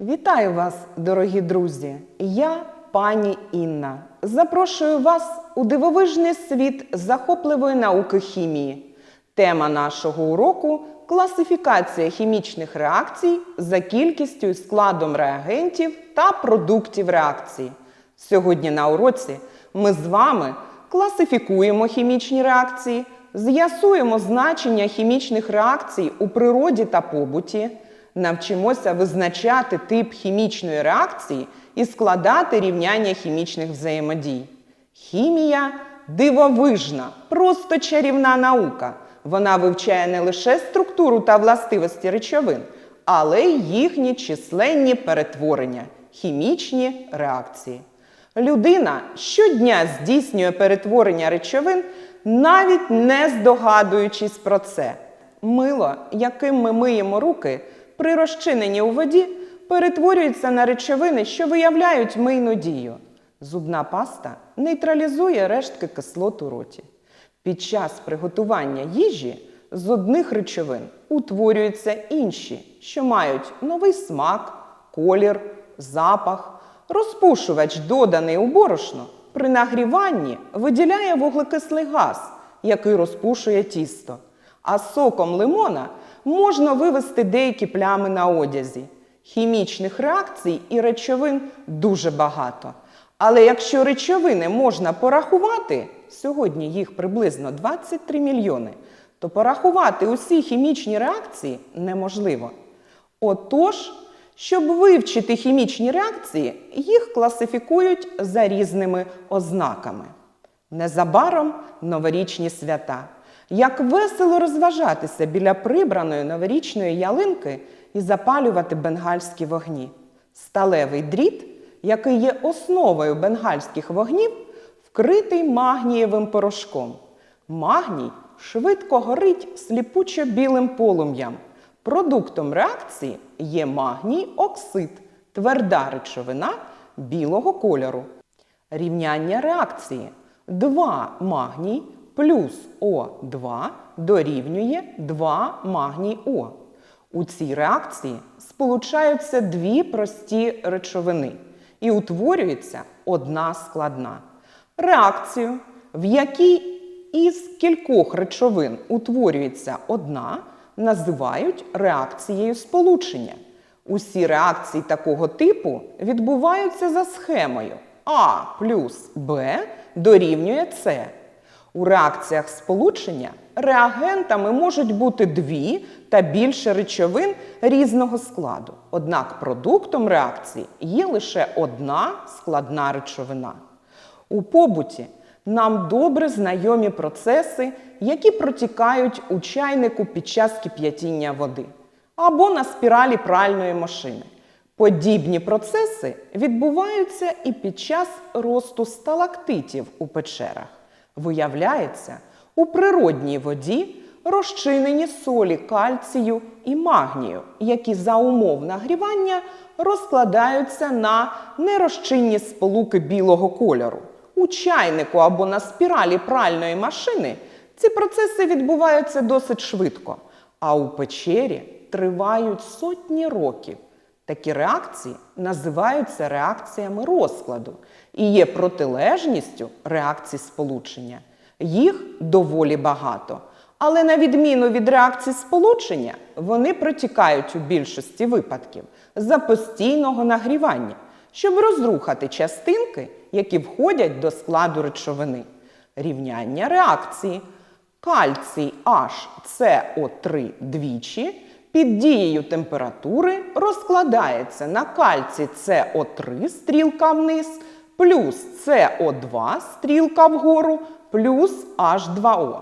Вітаю вас, дорогі друзі! Я пані Інна. Запрошую вас у дивовижний світ захопливої науки хімії. Тема нашого уроку класифікація хімічних реакцій за кількістю і складом реагентів та продуктів реакції. Сьогодні на уроці ми з вами класифікуємо хімічні реакції, з'ясуємо значення хімічних реакцій у природі та побуті, навчимося визначати тип хімічної реакції і складати рівняння хімічних взаємодій. Хімія дивовижна, просто чарівна наука. Вона вивчає не лише структуру та властивості речовин, але й їхні численні перетворення, хімічні реакції. Людина щодня здійснює перетворення речовин, навіть не здогадуючись про це. Мило, яким ми миємо руки, при розчиненні у воді перетворюється на речовини, що виявляють мийну дію. Зубна паста нейтралізує рештки кислот у роті. Під час приготування їжі з одних речовин утворюються інші, що мають новий смак, колір, запах. Розпушувач, доданий у борошно, при нагріванні виділяє вуглекислий газ, який розпушує тісто. А соком лимона можна вивести деякі плями на одязі. Хімічних реакцій і речовин дуже багато. Але якщо речовини можна порахувати, сьогодні їх приблизно 23 мільйони, то порахувати усі хімічні реакції неможливо. Отож, щоб вивчити хімічні реакції, їх класифікують за різними ознаками. Незабаром новорічні свята. Як весело розважатися біля прибраної новорічної ялинки і запалювати бенгальські вогні. Сталевий дріт, який є основою бенгальських вогнів, вкритий магнієвим порошком. Магній швидко горить сліпучо білим полум'ям. Продуктом реакції є магній оксид, тверда речовина білого кольору. Рівняння реакції 2 магній плюс О2 дорівнює 2 магній О. У цій реакції сполучаються дві прості речовини і утворюється одна складна. Реакцію, в якій із кількох речовин утворюється одна, називають реакцією сполучення. Усі реакції такого типу відбуваються за схемою А плюс Б дорівнює С. У реакціях сполучення реагентами можуть бути дві та більше речовин різного складу. Однак продуктом реакції є лише одна складна речовина. У побуті нам добре знайомі процеси, які протікають у чайнику під час кип'ятіння води або на спіралі пральної машини. Подібні процеси відбуваються і під час росту сталактитів у печерах. Виявляється, у природній воді розчинені солі кальцію і магнію, які за умов нагрівання розкладаються на нерозчинні сполуки білого кольору. У чайнику або на спіралі пральної машини ці процеси відбуваються досить швидко, а у печері тривають сотні років. Такі реакції називаються реакціями розкладу і є протилежністю реакцій сполучення. Їх доволі багато. Але на відміну від реакцій сполучення, вони протікають у більшості випадків за постійного нагрівання, щоб розрухати частинки, які входять до складу речовини. Рівняння реакції. Кальцій HCO3 двічі під дією температури розкладається на кальцій СО3 стрілка вниз, плюс СО2 стрілка вгору, плюс H2O.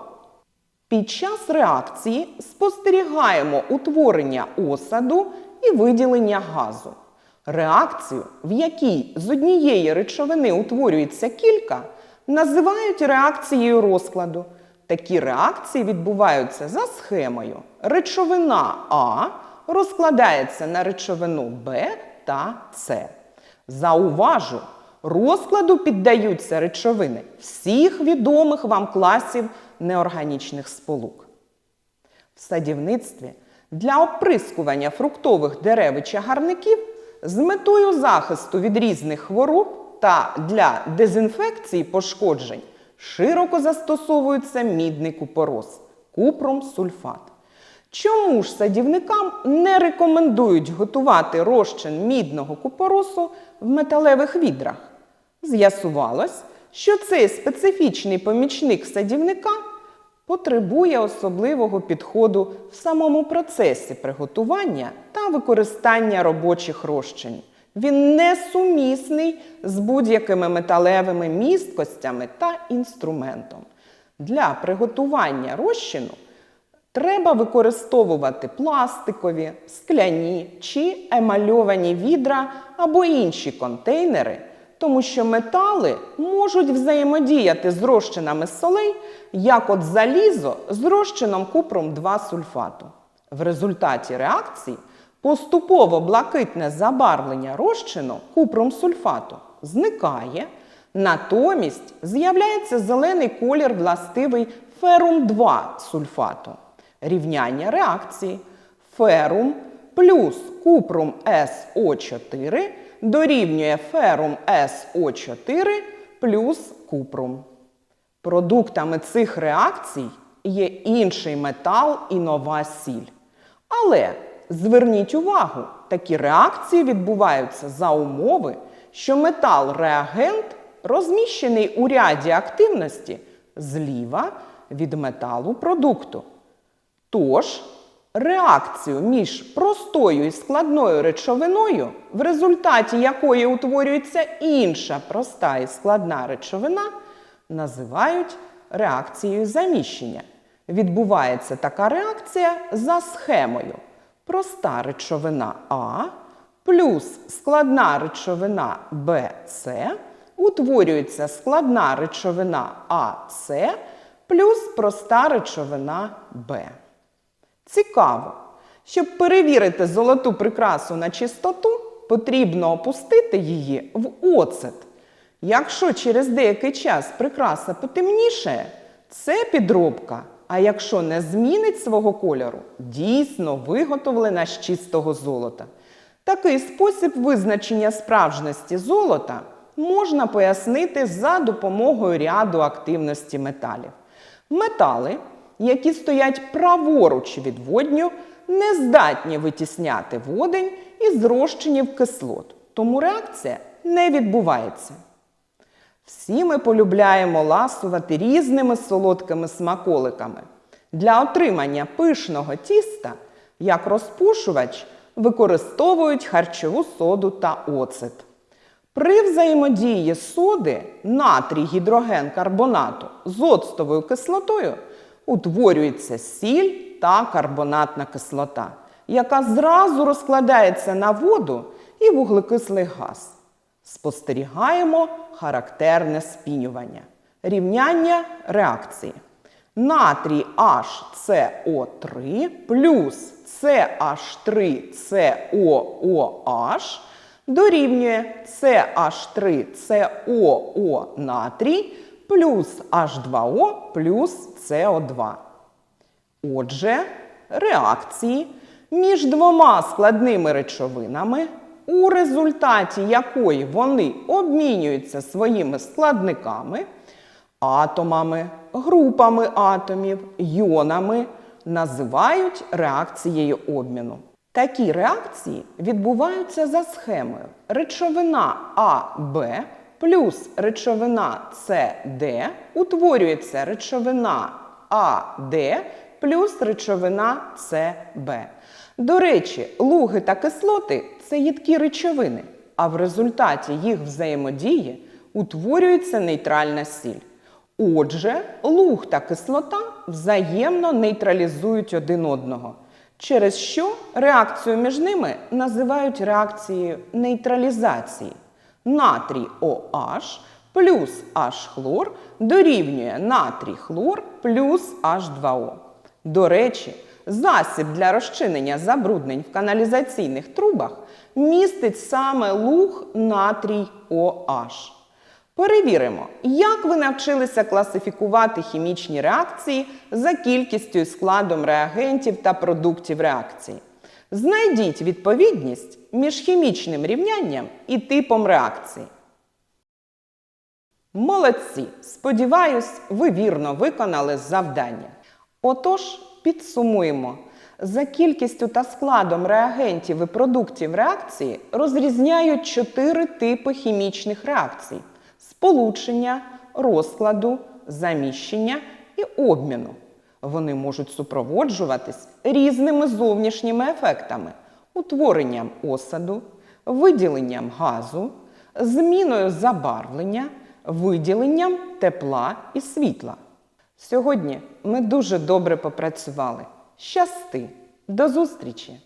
Під час реакції спостерігаємо утворення осаду і виділення газу. Реакцію, в якій з однієї речовини утворюється кілька, називають реакцією розкладу. Такі реакції відбуваються за схемою. Речовина А розкладається на речовину Б та С. Зауважу, розкладу піддаються речовини всіх відомих вам класів неорганічних сполук. В садівництві для оприскування фруктових дерев і чагарників З метою захисту від різних хвороб та для дезінфекції пошкоджень широко застосовується мідний купорос купром-сульфат. Чому ж садівникам не рекомендують готувати розчин мідного купоросу в металевих відрах? З'ясувалось, що цей специфічний помічник садівника потребує особливого підходу в самому процесі приготування та використання робочих розчин. Він несумісний з будь-якими металевими місткостями та інструментом. Для приготування розчину Треба використовувати пластикові, скляні чи емальовані відра або інші контейнери, тому що метали можуть взаємодіяти з розчинами солей, як от залізо з розчином купром 2 сульфату. В результаті реакції поступово блакитне забарвлення розчину купром сульфату зникає, натомість з'являється зелений колір властивий ферум 2 сульфату. Рівняння реакції. Ферум плюс купрум СО4 дорівнює ферум СО4 плюс купрум. Продуктами цих реакцій є інший метал і нова сіль. Але зверніть увагу, такі реакції відбуваються за умови, що метал-реагент розміщений у ряді активності зліва від металу продукту. Тож, реакцію між простою і складною речовиною, в результаті якої утворюється інша проста і складна речовина, називають реакцією заміщення. Відбувається така реакція за схемою. Проста речовина А плюс складна речовина БЦ утворюється складна речовина АС плюс проста речовина Б. Цікаво, щоб перевірити золоту прикрасу на чистоту, потрібно опустити її в оцет. Якщо через деякий час прикраса потемніше, це підробка. А якщо не змінить свого кольору, дійсно виготовлена з чистого золота. Такий спосіб визначення справжності золота можна пояснити за допомогою ряду активності металів. Метали, які стоять праворуч від водню, не здатні витісняти водень із розчинів кислот, тому реакція не відбувається. Всі ми полюбляємо ласувати різними солодкими смаколиками. Для отримання пишного тіста, як розпушувач, використовують харчову соду та оцет. При взаємодії соди натрій гідроген карбонату з оцтовою кислотою утворюється сіль та карбонатна кислота, яка зразу розкладається на воду і вуглекислий газ. Спостерігаємо характерне спінювання. Рівняння реакції. Натрій HCO3 плюс CH3COOH дорівнює CH3COO натрій плюс H2O плюс CO2. Отже, реакції між двома складними речовинами, у результаті якої вони обмінюються своїми складниками, атомами, групами атомів, йонами, називають реакцією обміну. Такі реакції відбуваються за схемою речовина АБ плюс речовина СД утворюється речовина АД плюс речовина СБ. До речі, луги та кислоти це їдкі речовини, а в результаті їх взаємодії утворюється нейтральна сіль. Отже, луг та кислота взаємно нейтралізують один одного, через що реакцію між ними називають реакцією нейтралізації. Натрій OH плюс H-хлор дорівнює натрій хлор плюс H2O. До речі, засіб для розчинення забруднень в каналізаційних трубах містить саме луг натрій OH. Перевіримо, як ви навчилися класифікувати хімічні реакції за кількістю і складом реагентів та продуктів реакції. Знайдіть відповідність між хімічним рівнянням і типом реакції. Молодці! Сподіваюсь, ви вірно виконали завдання. Отож, підсумуємо. За кількістю та складом реагентів і продуктів реакції розрізняють чотири типи хімічних реакцій: сполучення, розкладу, заміщення і обміну. Вони можуть супроводжуватись різними зовнішніми ефектами: утворенням осаду, виділенням газу, зміною забарвлення, виділенням тепла і світла. Сьогодні ми дуже добре попрацювали. Щасти! До зустрічі!